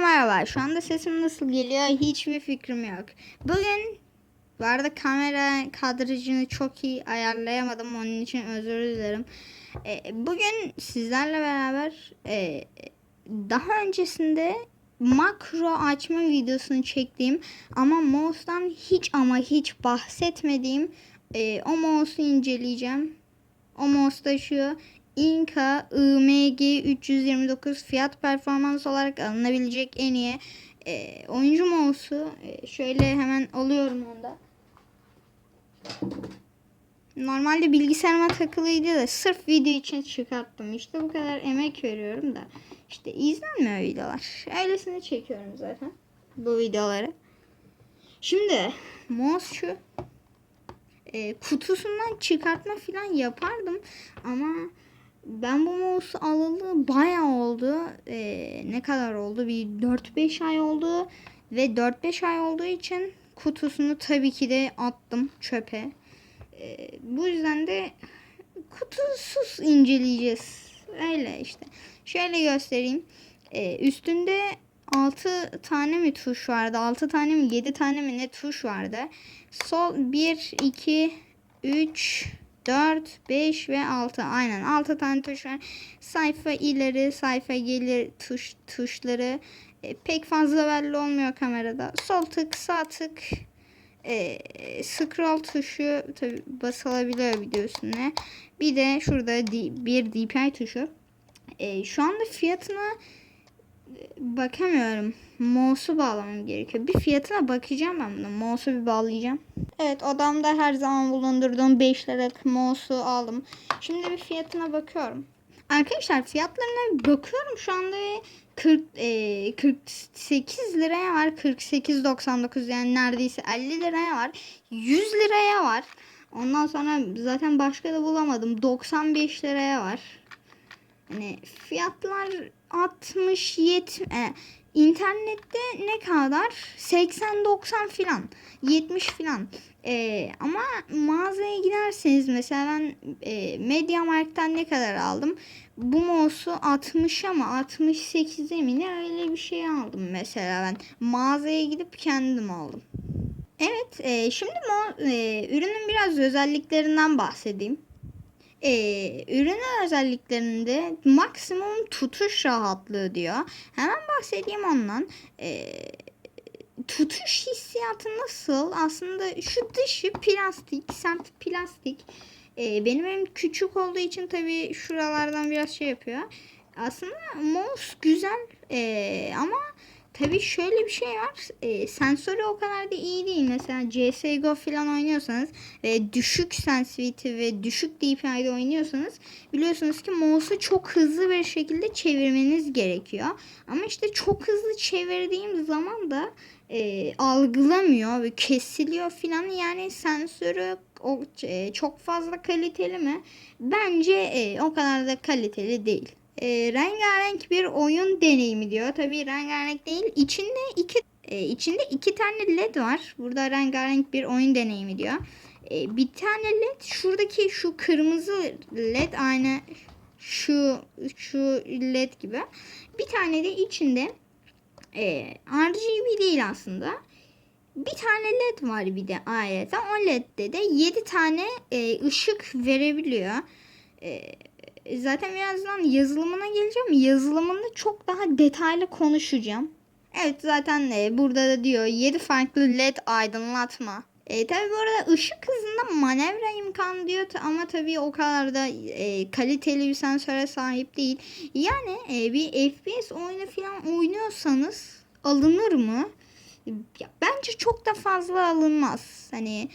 merhaba. Şu anda sesim nasıl geliyor hiçbir fikrim yok. Bugün bu arada kamera kadrajını çok iyi ayarlayamadım. Onun için özür dilerim. Ee, bugün sizlerle beraber e, daha öncesinde makro açma videosunu çektiğim ama mouse'dan hiç ama hiç bahsetmediğim e, o mouse'u inceleyeceğim. O mouse da şu Inca IMG 329 fiyat performans olarak alınabilecek en iyi e, oyuncu mouse'u. E, şöyle hemen alıyorum onu da. Normalde bilgisayarıma takılıydı da sırf video için çıkarttım. İşte bu kadar emek veriyorum da. İşte izlenmiyor videolar. Öylesine çekiyorum zaten bu videoları. Şimdi mouse şu e, kutusundan çıkartma falan yapardım ama ben bu mouse'u alalı bayağı oldu. E, ne kadar oldu? Bir 4-5 ay oldu ve 4-5 ay olduğu için kutusunu tabii ki de attım çöpe. E, bu yüzden de kutusuz inceleyeceğiz. Öyle işte. Şöyle göstereyim. E, üstünde 6 tane mi tuş vardı? 6 tane mi 7 tane mi ne tuş vardı? Sol 1, 2, 3, 4, 5 ve 6. Aynen 6 tane tuş var. Sayfa ileri, sayfa geri tuş, tuşları e, pek fazla belli olmuyor kamerada. Sol tık, sağ tık, e, scroll tuşu tabi basılabiliyor video üstüne. Bir de şurada D, bir DPI tuşu. E, şu anda fiyatına bakamıyorum. Mouse'u bağlamam gerekiyor. Bir fiyatına bakacağım ben bunu. Mouse'u bir bağlayacağım. Evet odamda her zaman bulundurduğum 5 liralık mouse'u aldım. Şimdi bir fiyatına bakıyorum. Arkadaşlar fiyatlarına bakıyorum şu anda 40 e, 48 liraya var. 48.99 yani neredeyse 50 liraya var. 100 liraya var. Ondan sonra zaten başka da bulamadım. 95 liraya var. Hani fiyatlar 60 70 e, internette ne kadar 80 90 filan 70 filan e, ama mağazaya giderseniz mesela ben e, Mediamarkt'tan ne kadar aldım bu mouse'u 60 ama 68'e mi ne öyle bir şey aldım mesela ben mağazaya gidip kendim aldım. Evet e, şimdi mo, e, ürünün biraz özelliklerinden bahsedeyim. Ee, ürünün özelliklerinde maksimum tutuş rahatlığı diyor. Hemen bahsedeyim ondan. Ee, tutuş hissiyatı nasıl? Aslında şu dışı plastik, sert plastik. Ee, benim elim küçük olduğu için tabii şuralardan biraz şey yapıyor. Aslında mouse güzel ee, ama Tabii şöyle bir şey var. E, sensörü o kadar da iyi değil. Mesela CSGO falan oynuyorsanız ve düşük sensitivity ve düşük DPI'de oynuyorsanız biliyorsunuz ki mouse'u çok hızlı bir şekilde çevirmeniz gerekiyor. Ama işte çok hızlı çevirdiğim zaman da e, algılamıyor ve kesiliyor falan. Yani sensörü o, e, çok fazla kaliteli mi? Bence e, o kadar da kaliteli değil e, rengarenk bir oyun deneyimi diyor. Tabii rengarenk değil. İçinde iki e, içinde iki tane led var. Burada rengarenk bir oyun deneyimi diyor. E, bir tane led şuradaki şu kırmızı led aynı şu şu led gibi. Bir tane de içinde e, RGB değil aslında. Bir tane led var bir de ayrıca. O ledde de 7 tane e, ışık verebiliyor. E, zaten birazdan yazılımına geleceğim. Yazılımını çok daha detaylı konuşacağım. Evet zaten e, burada da diyor 7 farklı led aydınlatma. E, tabi bu arada ışık hızında manevra imkanı diyor ama tabi o kadar da e, kaliteli bir sensöre sahip değil. Yani e, bir FPS oyunu falan oynuyorsanız alınır mı? Ya, bence çok da fazla alınmaz. Hani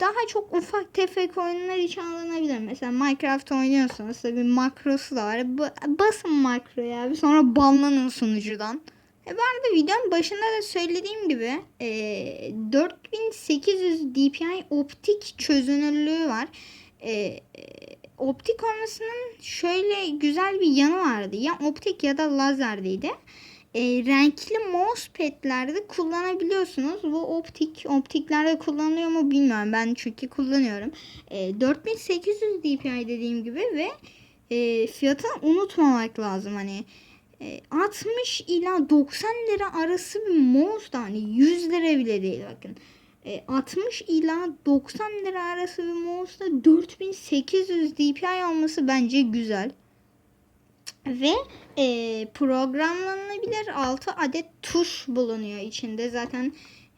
daha çok ufak tefek oyunlar için alınabilir. Mesela Minecraft oynuyorsanız tabii makrosu da var. basın makroya sonra banlanın sunucudan. E bu arada videonun başında da söylediğim gibi e, 4800 dpi optik çözünürlüğü var. E, optik olmasının şöyle güzel bir yanı vardı. Ya optik ya da lazerdeydi e, renkli mousepad'lerde kullanabiliyorsunuz. Bu optik optiklerde kullanılıyor mu bilmiyorum. Ben çünkü kullanıyorum. E, 4800 dpi dediğim gibi ve e, fiyatını unutmamak lazım. Hani E, 60 ila 90 lira arası bir mouse da hani 100 lira bile değil bakın. E, 60 ila 90 lira arası bir mouse da 4800 DPI olması bence güzel. Ve e, programlanabilir 6 adet tuş bulunuyor içinde. Zaten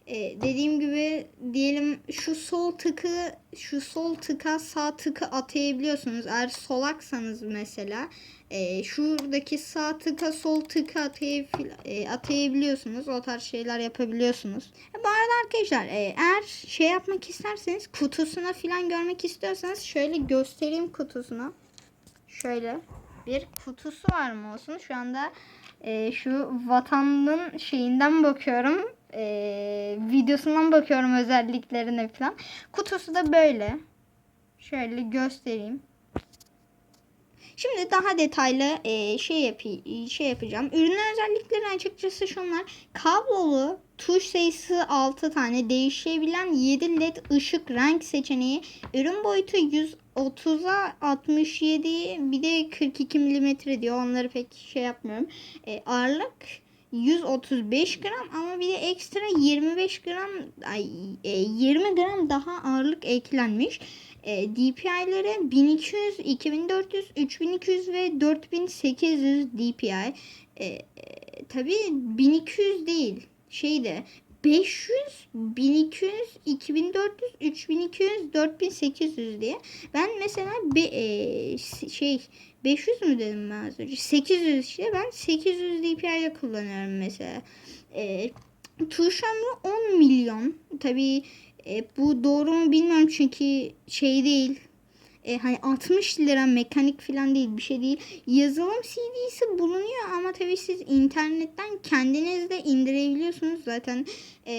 e, dediğim gibi diyelim şu sol tıkı şu sol tıka sağ tıkı atayabiliyorsunuz. Eğer solaksanız mesela e, şuradaki sağ tıka sol tıka atay, e, atayabiliyorsunuz. O tarz şeyler yapabiliyorsunuz. E, bu arada arkadaşlar e, eğer şey yapmak isterseniz kutusuna falan görmek istiyorsanız şöyle göstereyim kutusuna. Şöyle bir kutusu var mı olsun? Şu anda e, şu vatanın şeyinden bakıyorum. E, videosundan bakıyorum özelliklerine falan. Kutusu da böyle. Şöyle göstereyim. Şimdi daha detaylı e, şey yapayım, şey yapacağım. Ürünün özellikleri açıkçası şunlar. Kablolu, tuş sayısı 6 tane, değişebilen 7 led ışık renk seçeneği, ürün boyutu 130'a 67, bir de 42 milimetre diyor. Onları pek şey yapmıyorum. E, ağırlık 135 gram ama bir de ekstra 25 gram ay, e, 20 gram daha ağırlık eklenmiş. E, DPI'leri 1200, 2400, 3200 ve 4800 DPI. E, e, tabii 1200 değil. Şeyde 500, 1200, 2400, 3200, 4800 diye. Ben mesela be, e, şey 500 mü dedim ben az önce? 800 işte ben 800 DPI'de kullanıyorum mesela. E, tuş ömrü 10 milyon. Tabii e, bu doğru mu bilmiyorum çünkü şey değil. E, hani 60 lira mekanik falan değil bir şey değil. Yazılım CD'si bulunuyor ama tabii siz internetten kendiniz de indirebiliyorsunuz. Zaten e,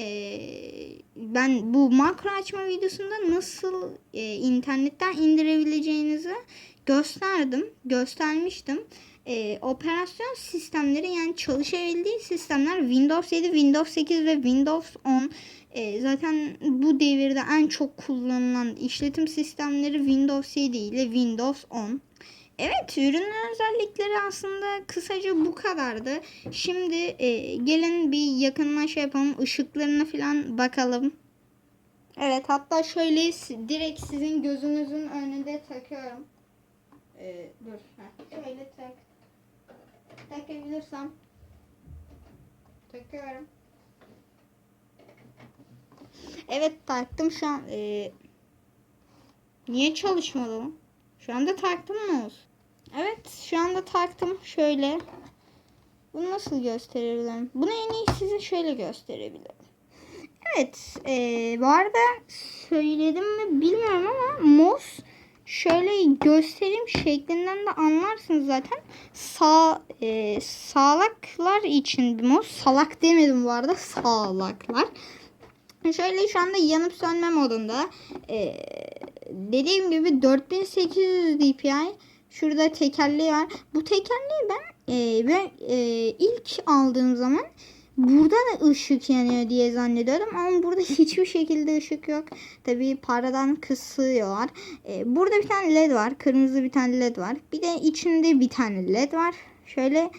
ben bu makro açma videosunda nasıl e, internetten indirebileceğinizi gösterdim. Göstermiştim. E, operasyon sistemleri yani çalışabildiği sistemler Windows 7, Windows 8 ve Windows 10 e, zaten bu devirde en çok kullanılan işletim sistemleri Windows 7 ile Windows 10. Evet ürünün özellikleri aslında kısaca bu kadardı. Şimdi e, gelin bir yakından şey yapalım. ışıklarına falan bakalım. Evet hatta şöyle direkt sizin gözünüzün önünde takıyorum. Ee, dur. Heh, şöyle tak. Takabilirsem. Takıyorum. Evet taktım şu an. Ee, niye çalışmadı? Şu anda taktım mı olsun? Evet şu anda taktım. Şöyle. Bunu nasıl gösterebilirim? Bunu en iyi size şöyle gösterebilirim. Evet. ee, bu arada söyledim mi bilmiyorum ama mouse şöyle göstereyim şeklinden de anlarsınız zaten. Sağ e, sağlaklar için bir mouse. Salak demedim bu arada. Sağlaklar. Şöyle şu anda yanıp sönme modunda. Ee, dediğim gibi 4800 DPI. Şurada tekerleği var. Bu tekerleği ben e, ben e, ilk aldığım zaman burada da ışık yanıyor diye zannediyordum ama burada hiçbir şekilde ışık yok. Tabii paradan kısıyorlar. E, burada bir tane led var. Kırmızı bir tane led var. Bir de içinde bir tane led var. Şöyle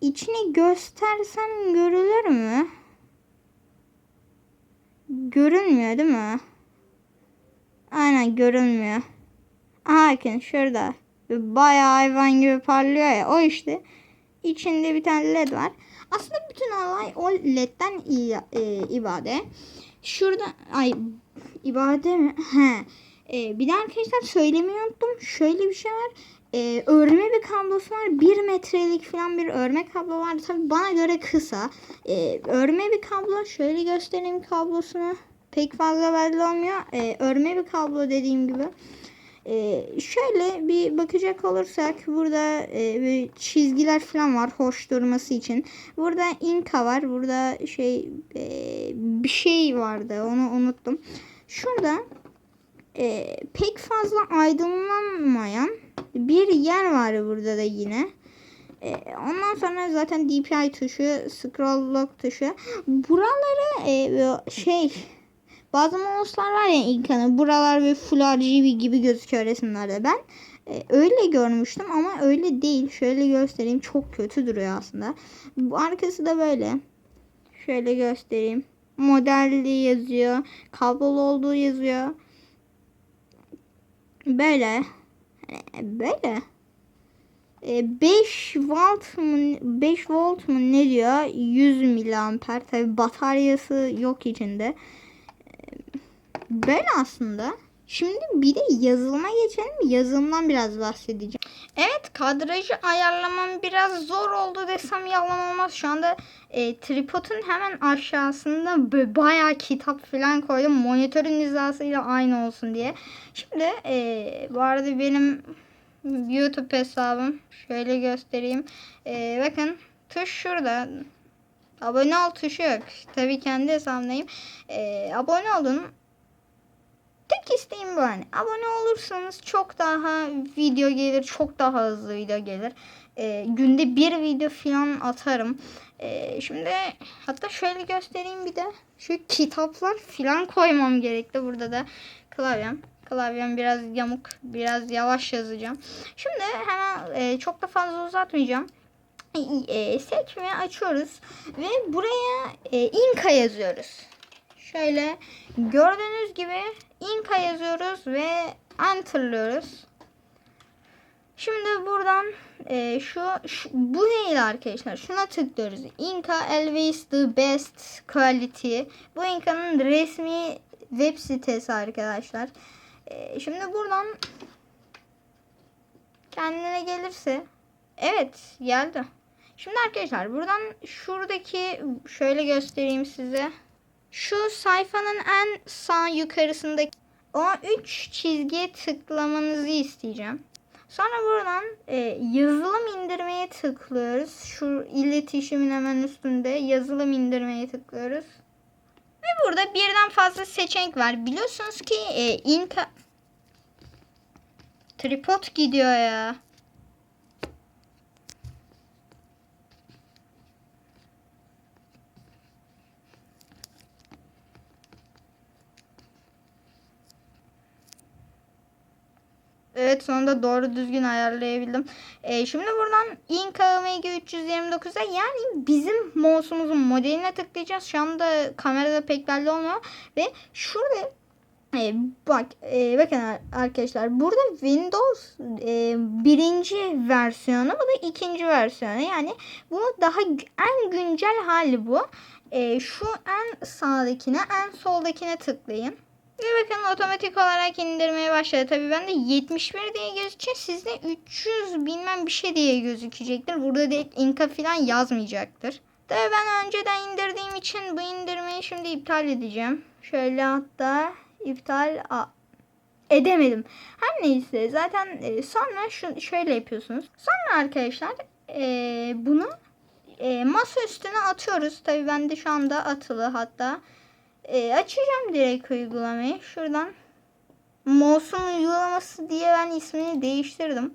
içini göstersem görülür mü? Görünmüyor değil mi? Aynen görünmüyor. Aha bakın şurada. Bayağı hayvan gibi parlıyor ya. O işte. İçinde bir tane led var. Aslında bütün olay o ledden e, ibade. Şurada ay ibade mi? He. E, bir de arkadaşlar söylemeyi unuttum. Şöyle bir şey var. E, örme bir kablosu var. Bir metrelik falan bir örme kablo var. Tabi bana göre kısa. E, örme bir kablo. Şöyle göstereyim kablosunu. Pek fazla belli olmuyor. E, örme bir kablo dediğim gibi. Ee, şöyle bir bakacak olursak burada e, çizgiler falan var hoş durması için. Burada inka var. Burada şey e, bir şey vardı onu unuttum. Şurada e, pek fazla aydınlanmayan bir yer var burada da yine. E, ondan sonra zaten DPI tuşu, scroll lock tuşu. Buraları e, şey bazı mouse'lar var ya ilk hani buralar ve full RGB gibi gözüküyor resimlerde ben. E, öyle görmüştüm ama öyle değil. Şöyle göstereyim. Çok kötü duruyor aslında. Arkası da böyle. Şöyle göstereyim. Modelli yazıyor. Kablolu olduğu yazıyor. Böyle. E, Böyle. E, 5 volt mu 5 volt mu ne diyor? 100 miliamper. Tabi bataryası yok içinde. Böyle aslında. Şimdi bir de yazılıma geçelim. Yazılımdan biraz bahsedeceğim. Evet kadrajı ayarlamam biraz zor oldu desem yalan olmaz. Şu anda e, tripodun hemen aşağısında bayağı kitap falan koydum. Monitörün hizasıyla aynı olsun diye. Şimdi e, bu arada benim YouTube hesabım. Şöyle göstereyim. E, bakın tuş şurada. Abone ol tuşu yok. Tabii kendi hesabımdayım. E, abone olun. Tek isteğim bu hani. Abone olursanız çok daha video gelir. Çok daha hızlı video gelir. Ee, günde bir video falan atarım. Ee, şimdi hatta şöyle göstereyim bir de. Şu kitaplar falan koymam gerekti. Burada da klavyem. Klavyem biraz yamuk. Biraz yavaş yazacağım. Şimdi hemen e, çok da fazla uzatmayacağım. E, sekmeyi açıyoruz. Ve buraya e, Inka yazıyoruz. Şöyle gördüğünüz gibi Inka yazıyoruz ve enterlıyoruz. Şimdi buradan e, şu, şu bu değil arkadaşlar. Şuna tıklıyoruz. Inka always the best quality. Bu Inka'nın resmi web sitesi arkadaşlar. E, şimdi buradan kendine gelirse evet geldi. Şimdi arkadaşlar buradan şuradaki şöyle göstereyim size. Şu sayfanın en sağ yukarısındaki o üç çizgiye tıklamanızı isteyeceğim. Sonra buradan e, yazılım indirmeye tıklıyoruz. Şu iletişimin hemen üstünde yazılım indirmeye tıklıyoruz. Ve burada birden fazla seçenek var. Biliyorsunuz ki e, Inka tripod gidiyor ya. Evet sonunda doğru düzgün ayarlayabildim. Ee, şimdi buradan Inca MG 329'a yani bizim mouse'umuzun modeline tıklayacağız. Şu anda kamerada pek belli olmuyor. Ve şurada e, bak e, bakın arkadaşlar burada Windows e, birinci versiyonu bu da ikinci versiyonu. Yani bu daha en güncel hali bu. E, şu en sağdakine en soldakine tıklayın. Ve bakın otomatik olarak indirmeye başladı. Tabii bende 71 diye gözükecek. Sizde 300 bilmem bir şey diye gözükecektir. Burada direkt Inka falan yazmayacaktır. Tabii ben önceden indirdiğim için bu indirmeyi şimdi iptal edeceğim. Şöyle hatta iptal edemedim. Her neyse zaten e, sonra şu şöyle yapıyorsunuz. Sonra arkadaşlar e, bunu e, masa üstüne atıyoruz. Tabii bende şu anda atılı hatta. E, açacağım direkt uygulamayı. Şuradan Mouse'un uygulaması diye ben ismini değiştirdim.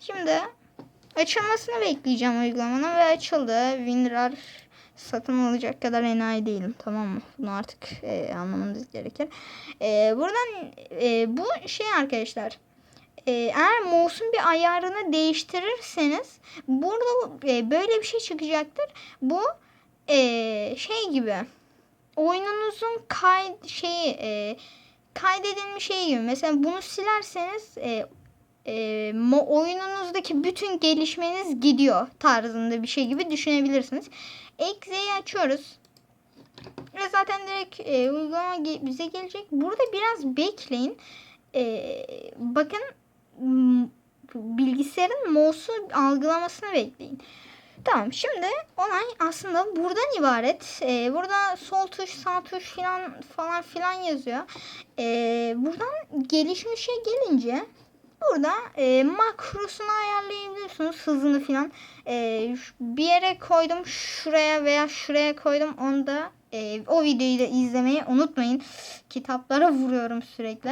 Şimdi açılmasını bekleyeceğim uygulamanın ve açıldı. WinRAR satın alacak kadar enayi değilim. Tamam mı? Bunu artık e, anlamanız gerekir. E, buradan e, bu şey arkadaşlar. E, eğer mouse'un bir ayarını değiştirirseniz burada e, böyle bir şey çıkacaktır. Bu e, şey gibi oyununuzun kay şeyi e, kaydedilmiş şey gibi. Mesela bunu silerseniz e, e, oyununuzdaki bütün gelişmeniz gidiyor tarzında bir şey gibi düşünebilirsiniz. Exe'yi açıyoruz. Ve zaten direkt e, uygulama ge- bize gelecek. Burada biraz bekleyin. E, bakın bilgisayarın mouse'u algılamasını bekleyin. Tamam şimdi olay aslında buradan ibaret. Ee, burada sol tuş sağ tuş falan falan filan yazıyor. Ee, buradan gelişmişe gelince burada e, makrosunu ayarlayabiliyorsunuz hızını falan. Ee, bir yere koydum şuraya veya şuraya koydum onu da e, o videoyu da izlemeyi unutmayın. Kitaplara vuruyorum sürekli.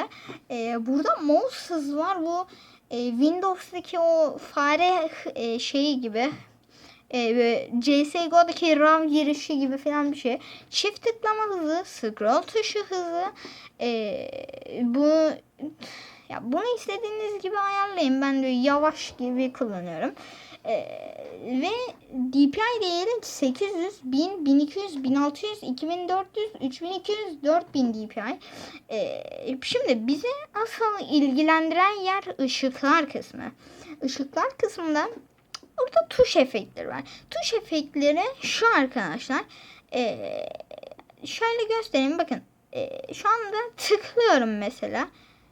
Ee, burada mouse hız var bu e, Windows'daki o fare e, şeyi gibi e, ve CSGO'daki RAM girişi gibi falan bir şey. Çift tıklama hızı, scroll tuşu hızı, e, bu Ya bunu istediğiniz gibi ayarlayın. Ben de yavaş gibi kullanıyorum. Ee, ve DPI değeri 800, 1000, 1200, 1600, 2400, 3200, 4000 DPI. Ee, şimdi bizi asıl ilgilendiren yer ışıklar kısmı. Işıklar kısmında burada tuş efektleri var. Tuş efektleri şu arkadaşlar. Ee, şöyle göstereyim bakın. Ee, şu anda tıklıyorum mesela.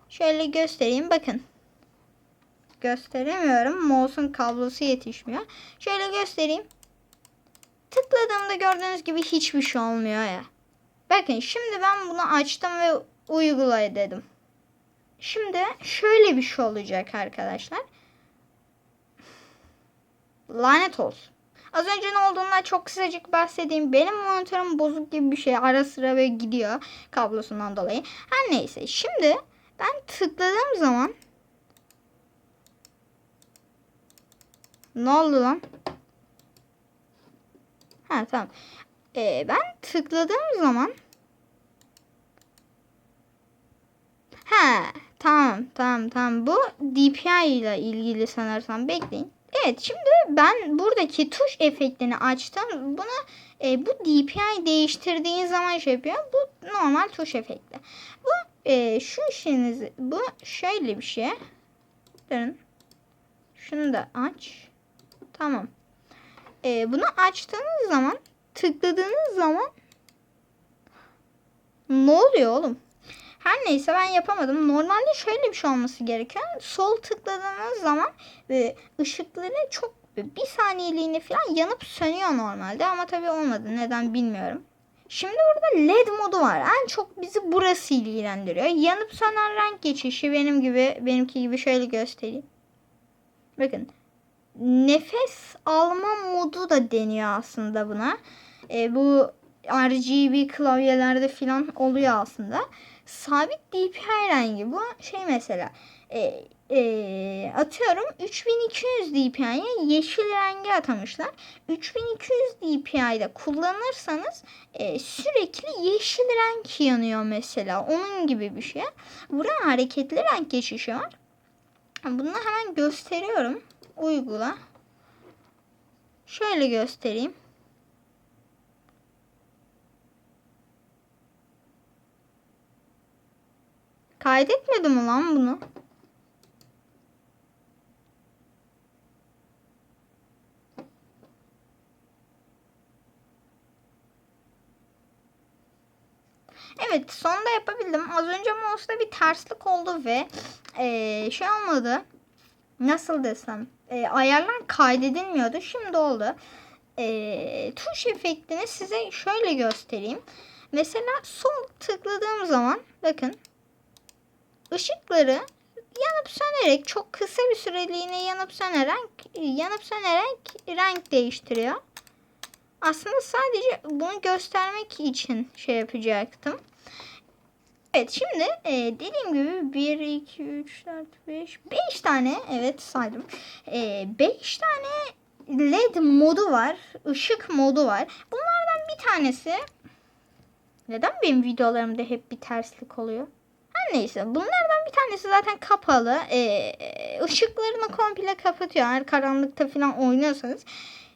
Şöyle göstereyim bakın. Gösteremiyorum. Mouse'un kablosu yetişmiyor. Şöyle göstereyim. Tıkladığımda gördüğünüz gibi hiçbir şey olmuyor ya. Bakın şimdi ben bunu açtım ve uygulay dedim. Şimdi şöyle bir şey olacak arkadaşlar. Lanet olsun. Az önce ne olduğundan çok kısacık bahsedeyim. Benim monitörüm bozuk gibi bir şey. Ara sıra ve gidiyor kablosundan dolayı. Her neyse. Şimdi ben tıkladığım zaman ne oldu lan? Ha tamam. Ee, ben tıkladığım zaman Ha tamam tamam tamam. Bu DPI ile ilgili sanırsam. Bekleyin. Evet şimdi ben buradaki tuş efektini açtım. Bunu e, bu DPI değiştirdiğin zaman şey yapıyor. Bu normal tuş efekti. Bu e, şu işiniz bu şöyle bir şey. Durun. Şunu da aç. Tamam. E, bunu açtığınız zaman tıkladığınız zaman ne oluyor oğlum? Her neyse ben yapamadım. Normalde şöyle bir şey olması gerekiyor. Sol tıkladığınız zaman e, ışıkları çok bir saniyeliğine falan yanıp sönüyor normalde ama tabii olmadı. Neden bilmiyorum. Şimdi burada LED modu var. En çok bizi burası ilgilendiriyor. Yanıp sönen renk geçişi benim gibi benimki gibi şöyle göstereyim. Bakın nefes alma modu da deniyor aslında buna. E, bu RGB klavyelerde falan oluyor aslında. Sabit DPI rengi bu şey mesela e, e, atıyorum 3200 DPI'ye yeşil rengi atamışlar. 3200 DPI'de kullanırsanız e, sürekli yeşil renk yanıyor mesela. Onun gibi bir şey. Burada hareketli renk geçişi var. Bunu hemen gösteriyorum. Uygula. Şöyle göstereyim. Kaydetmedim lan bunu? Evet sonunda yapabildim. Az önce mouse'da bir terslik oldu ve ee, şey olmadı. Nasıl desem e, ayarlar kaydedilmiyordu. Şimdi oldu. E, tuş efektini size şöyle göstereyim. Mesela sol tıkladığım zaman bakın ışıkları yanıp sönerek çok kısa bir süreliğine yanıp sönerek yanıp sönerek renk değiştiriyor. Aslında sadece bunu göstermek için şey yapacaktım. Evet şimdi e, dediğim gibi 1, 2, 3, 4, 5, 5 tane evet saydım. 5 e, tane LED modu var. ışık modu var. Bunlardan bir tanesi neden benim videolarımda hep bir terslik oluyor? Her neyse bunlardan bir tanesi zaten kapalı. E, ışıklarını komple kapatıyor. Eğer karanlıkta falan oynuyorsanız.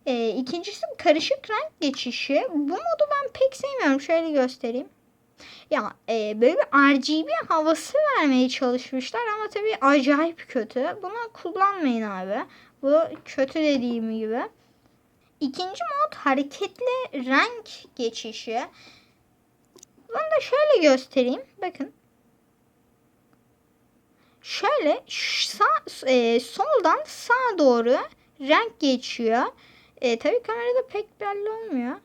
E, ikincisi karışık renk geçişi. Bu modu ben pek sevmiyorum. Şöyle göstereyim. Ya e, böyle bir RGB havası vermeye çalışmışlar ama tabii acayip kötü. Bunu kullanmayın abi. Bu kötü dediğim gibi. İkinci mod hareketli renk geçişi. Bunu da şöyle göstereyim. Bakın. Şöyle sağ, e, soldan sağa doğru renk geçiyor. E, tabii kamerada pek belli olmuyor.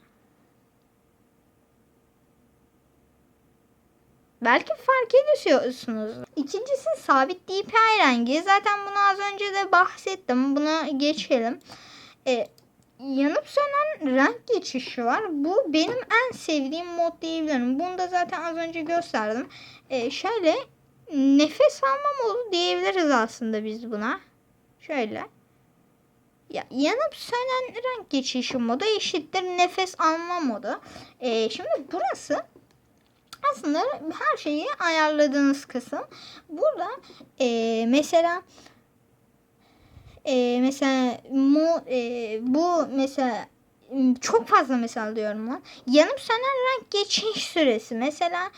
Belki fark ediyorsunuz. İkincisi sabit DPI rengi. Zaten bunu az önce de bahsettim. Buna geçelim. Ee, yanıp sönen renk geçişi var. Bu benim en sevdiğim mod diyebilirim. Bunu da zaten az önce gösterdim. Ee, şöyle nefes alma modu diyebiliriz aslında biz buna. Şöyle. Ya, yanıp sönen renk geçişi modu eşittir nefes alma modu. Ee, şimdi burası Aslında her şeyi ayarladığınız kısım. Burada e, mesela e, mesela mu, e, bu mesela çok fazla mesela diyorum lan. Yanıp sönen renk geçiş süresi. Mesela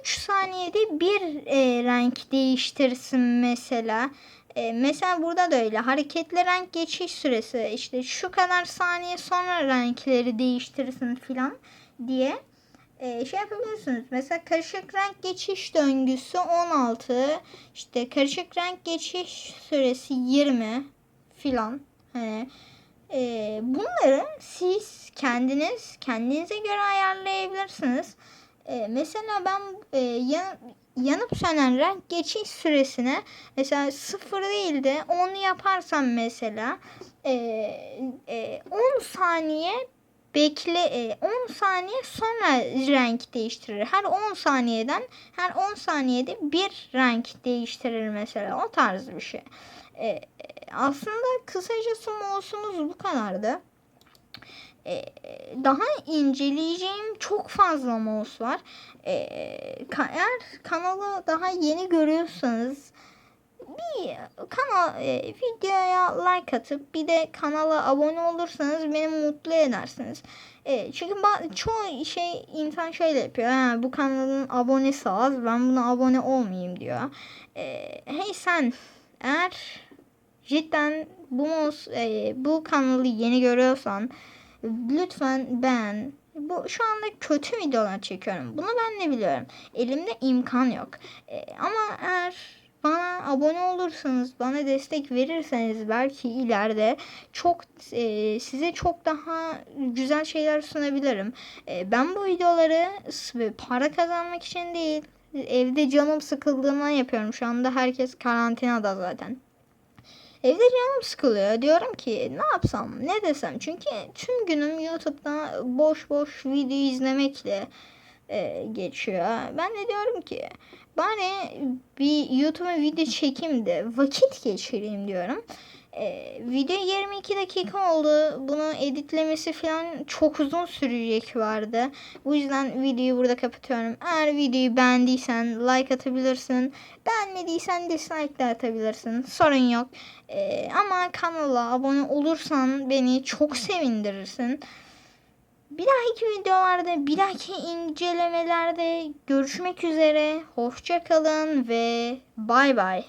3 saniyede bir e, renk değiştirsin mesela. E, mesela burada da öyle. Hareketli renk geçiş süresi. işte şu kadar saniye sonra renkleri değiştirsin filan diye e, şey yapabilirsiniz. Mesela karışık renk geçiş döngüsü 16. işte karışık renk geçiş süresi 20 filan. Hani e, bunları siz kendiniz kendinize göre ayarlayabilirsiniz. E, mesela ben e, yan, yanıp sönen renk geçiş süresine mesela sıfır değil de 10 yaparsam mesela e, e, 10 saniye bekle e, 10 saniye sonra renk değiştirir. Her 10 saniyeden her 10 saniyede bir renk değiştirir mesela. O tarz bir şey. E, aslında kısacası mouse'umuz bu kadardı. E, daha inceleyeceğim çok fazla mouse var. E, eğer kanalı daha yeni görüyorsanız bir kanal e, videoya like atıp bir de kanala abone olursanız beni mutlu edersiniz. E, çünkü çoğu şey insan şöyle yapıyor. Ha, bu kanalın abonesi az ben buna abone olmayayım diyor. E, hey sen eğer cidden bu mos- e, bu kanalı yeni görüyorsan lütfen beğen. Bu şu anda kötü videolar çekiyorum. Bunu ben de biliyorum. Elimde imkan yok. E, ama eğer bana abone olursanız, bana destek verirseniz belki ileride çok e, size çok daha güzel şeyler sunabilirim. E, ben bu videoları para kazanmak için değil, evde canım sıkıldığından yapıyorum. Şu anda herkes karantinada zaten. Evde canım sıkılıyor. Diyorum ki ne yapsam, ne desem. Çünkü tüm günüm YouTube'da boş boş video izlemekle e, geçiyor. Ben de diyorum ki bari bir YouTube'a video çekeyim de vakit geçireyim diyorum. E, video 22 dakika oldu. Bunu editlemesi falan çok uzun sürecek vardı. Bu yüzden videoyu burada kapatıyorum. Eğer videoyu beğendiysen like atabilirsin. Beğenmediysen dislike de atabilirsin. Sorun yok. E, ama kanala abone olursan beni çok sevindirirsin. Bir dahaki videolarda, bir dahaki incelemelerde görüşmek üzere. Hoşça kalın ve bay bay.